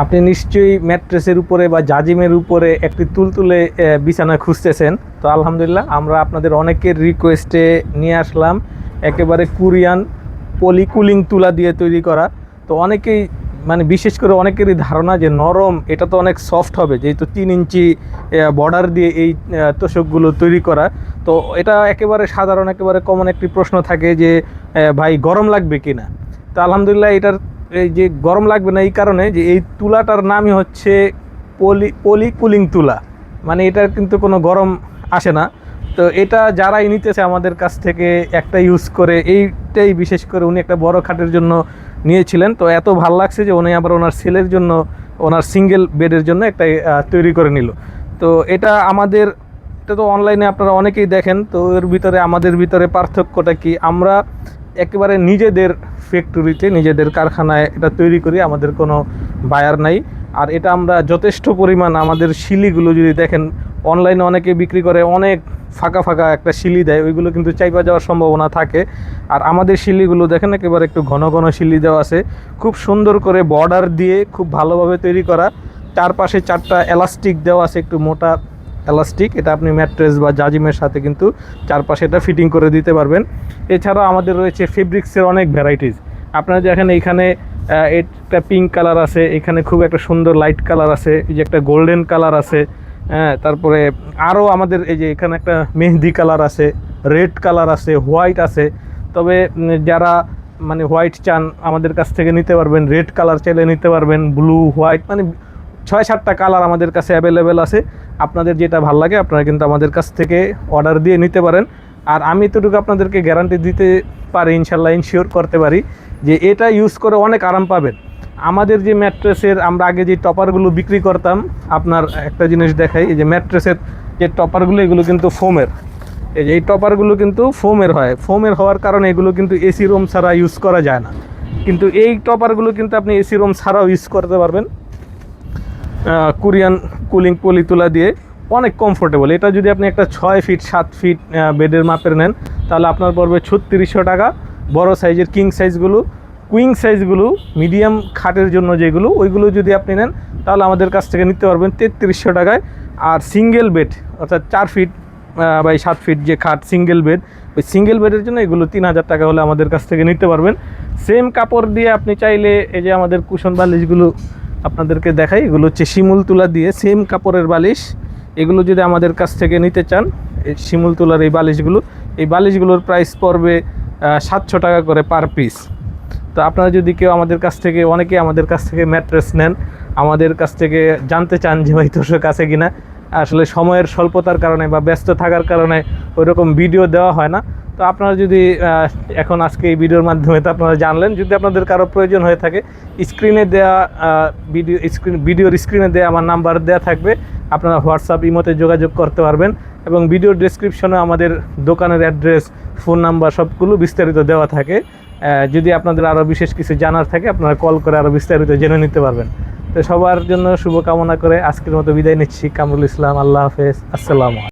আপনি নিশ্চয়ই ম্যাট্রেসের উপরে বা জাজিমের উপরে একটি তুলতুলে বিছানা খুঁজতেছেন। তো আলহামদুলিল্লাহ, আমরা আপনাদের অনেকের রিকোয়েস্টে নিয়ে আসলাম। একেবারে কোরিয়ান পলি কুলিং তুলা দিয়ে তৈরি করা। তো অনেকেই মানে বিশেষ করে অনেকেরই ধারণা যে নরম, এটা তো অনেক সফট হবে, যেহেতু তিন ইঞ্চি বর্ডার দিয়ে এই তোষকগুলো তৈরি করা। তো এটা একেবারে সাধারণ, একেবারে কমন একটি প্রশ্ন থাকে যে ভাই গরম লাগবে কি না তো আলহামদুলিল্লাহ, এটার এই যে গরম লাগবে না এই কারণে যে এই তুলাটার নামই হচ্ছে পলি পলি কুলিং তুলা। মানে এটার কিন্তু কোনো গরম আসে না। তো এটা যারাই নিতেছে আমাদের কাছ থেকে একটা ইউজ করে, এইটাই বিশেষ করে উনি একটা বড় খাটের জন্য নিয়েছিলেন। তো এত ভালো লাগছে যে উনি আবার ওনার সেলের জন্য, ওনার সিঙ্গেল বেডের জন্য একটা তৈরি করে নিল। তো এটা আমাদের, এটা তো অনলাইনে আপনারা অনেকেই দেখেন, তো এর ভিতরে আমাদের ভিতরে পার্থক্যটা কি? আমরা একেবারে নিজেদের ফ্যাক্টরিতে নিজেদের কারখানায় এটা তৈরি করি, আমাদের কোনো বায়ার নাই। আর এটা আমরা যথেষ্ট পরিমাণ আমাদের শিলিগুলো যদি দেখেন অনলাইনে অনেকে বিক্রি করে, অনেক ফাঁকা ফাঁকা একটা শিলি দেয়, ওইগুলো কিন্তু চাইপা যাওয়ার সম্ভাবনা থাকে। আর আমাদের শিলিগুলো দেখেন, একেবারে একটু ঘন ঘন শিলি দেওয়া আছে। খুব সুন্দর করে বর্ডার দিয়ে খুব ভালোভাবে তৈরি করা। চারপাশে চারটা এলাস্টিক দেওয়া আছে, একটু মোটা এলাস্টিক, এটা আপনি ম্যাট্রেস বা জাজিমের সাথে কিন্তু চারপাশে এটা ফিটিং করে দিতে পারবেন। এছাড়াও আমাদের রয়েছে ফেব্রিক্সের অনেক ভ্যারাইটিস আপনারা দেখেন এইখানে একটা পিঙ্ক কালার আছে, এখানে খুব একটা সুন্দর লাইট কালার আছে, এই যে একটা গোল্ডেন কালার আছে হ্যাঁ তারপরে আরও আমাদের এই যে এখানে একটা মেহেদি কালার আছে রেড কালার আছে হোয়াইট আছে। তবে যারা মানে হোয়াইট চান, আমাদের কাছ থেকে নিতে পারবেন রেড কালার চাইলে নিতে পারবেন ব্লু হোয়াইট মানে ছয় সাতটা কালার আমাদের কাছে অ্যাভেলেবেল আছে। আপনাদের যেটা ভালো লাগে, আপনারা কিন্তু আমাদের কাছ থেকে অর্ডার দিয়ে নিতে পারেন। আর আমি এতটুকু আপনাদেরকে গ্যারান্টি দিতে পারি ইনশাল্লাহ ইনশিওর করতে পারি যে এটা ইউজ করে অনেক আরাম পাবেন। আমাদের যে ম্যাট্রেসের আমরা আগে যে টপারগুলো বিক্রি করতাম, আপনার একটা জিনিস দেখাই, এই যে ম্যাট্রেসের যে টপারগুলো এগুলো কিন্তু ফোমের এই যে এই টপারগুলো কিন্তু ফোমের হয়। ফোমের হওয়ার কারণে এগুলো কিন্তু এসি রুম ছাড়া ইউজ করা যায় না। কিন্তু এই টপারগুলো কিন্তু আপনি এসি রুম ছাড়াও ইউজ করতে পারবেন। কোরিয়ান কুলিং পলি তুলা দিয়ে অনেক কমফোর্টেবল এটা যদি আপনি একটা ছয় ফিট সাত ফিট বেডের মাপের নেন, তাহলে আপনার পড়বে ছত্রিশশো টাকা। বড় সাইজের কিং সাইজগুলো কুইং সাইজগুলো মিডিয়াম খাটের জন্য যেগুলো, ওইগুলো যদি আপনি নেন, তাহলে আমাদের কাছ থেকে নিতে পারবেন তেত্রিশশো টাকায়। আর সিঙ্গেল বেড অর্থাৎ চার ফিট বাই সাত ফিট যে খাট সিঙ্গেল বেড ওই সিঙ্গেল বেডের জন্য এগুলো তিন হাজার টাকা হলে আমাদের কাছ থেকে নিতে পারবেন। সেম কাপড় দিয়ে আপনি চাইলে এই যে আমাদের কুশন বালিশগুলো আপনাদেরকে দেখাই, এগুলো হচ্ছে শিমুল তুলা দিয়ে সেম কাপড়ের বালিশ। এগুলো যদি আমাদের কাছ থেকে নিতে চান, এই শিমুল তুলার এই বালিশগুলো, এই বালিশগুলোর প্রাইস পড়বে সাতশো টাকা করে পার পিস তো আপনারা যদি কেউ আমাদের কাছ থেকে অনেকে আমাদের কাছ থেকে ম্যাট্রেস নেন, আমাদের কাছ থেকে জানতে চান যে ভাই তোষক আছে কিনা, আসলে সময়ের স্বল্পতার কারণে বা ব্যস্ত থাকার কারণে ওই রকম ভিডিও দেওয়া হয় না। তো আপনারা যদি এখন আজকে এই ভিডিওর মাধ্যমে তো আপনারা জানলেন, যদি আপনাদের কারও প্রয়োজন হয়ে থাকে, স্ক্রিনে দেওয়া ভিডিও, স্ক্রিন, ভিডিওর স্ক্রিনে দেওয়া আমার নাম্বার দেওয়া থাকবে, আপনারা হোয়াটসঅ্যাপ, ইমোতে যোগাযোগ করতে পারবেন এবং ভিডিওর ডেসক্রিপশনে আমাদের দোকানের অ্যাড্রেস ফোন নাম্বার সবগুলো বিস্তারিত দেওয়া থাকে। যদি আপনাদের আরও বিশেষ কিছু জানার থাকে, আপনারা কল করে আরও বিস্তারিত জেনে নিতে পারবেন। তো সবার জন্য শুভকামনা করে আজকের মতো বিদায় নিচ্ছি। কামরুল ইসলাম, আল্লাহ হাফেজ। আসসালামু